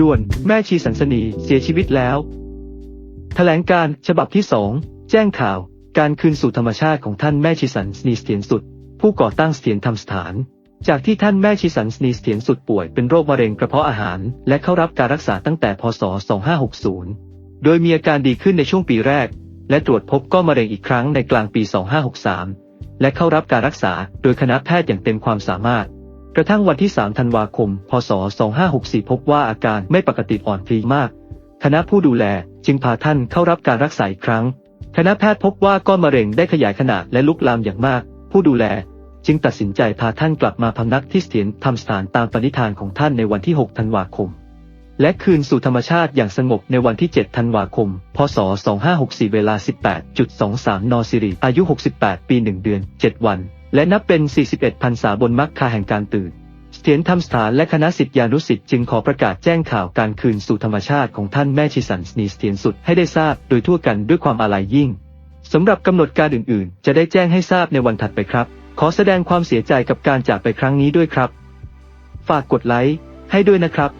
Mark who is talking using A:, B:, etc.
A: ด่วน แม่ชีสันสนีเสียชีวิตแล้ว แถลงการฉบับที่สองแจ้งข่าว การคืนสู่ธรรมชาติของท่านแม่ชีสันสนีเสถียรสุด ผู้ก่อตั้งเสถียรธรรมสถาน จากที่ท่านแม่ชีสันสนีเสถียรสุดป่วยเป็นโรคมะเร็งกระเพาะอาหาร และเข้ารับการรักษาตั้งแต่พศ 2560 โดยมีอาการดีขึ้นในช่วงปีแรก และตรวจพบก้อนมะเร็งอีกครั้งในกลางปี 2563 และเข้ารับการรักษาโดยคณะแพทย์อย่างเต็มความสามารถ กระทั่งวันที่ 3 ธันวาคม พศ 2564 พบว่าอาการไม่ปกติอ่อนเพลียมาก คณะผู้ดูแลจึงพาท่านเข้ารับการรักษาอีกครั้ง คณะแพทย์พบว่าก้อนมะเร็งได้ขยายขนาดและลุกลามอย่างมาก ผู้ดูแลจึงตัดสินใจพาท่านกลับมาพำนักที่เสถียรธรรมสถานตามปณิธานของท่านในวันที่ 6 ธันวาคม และคืนสู่ธรรมชาติอย่างสงบในวันที่ 7 ธันวาคม พศ 2564 เวลา 18.23 น สิริ อายุ 68 ปี 1 เดือน 7 วัน และนับเป็น 41พรรษาบนมรรคาแห่งการตื่น เสถียรธรรมสถานและคณะสิทธิานุสิทธิ์จึงขอประกาศแจ้งข่าวการคืนสู่ธรรมชาติของท่านแม่ชีสันสนีเสถียรสุดให้ได้ทราบโดยทั่วกันด้วยความอาลัยยิ่งสำหรับกำหนดการอื่นๆ จะได้แจ้งให้ทราบในวันถัดไปครับ ขอแสดงความเสียใจกับการจากไปครั้งนี้ด้วยครับ ฝากกดไลค์ให้ด้วยนะครับ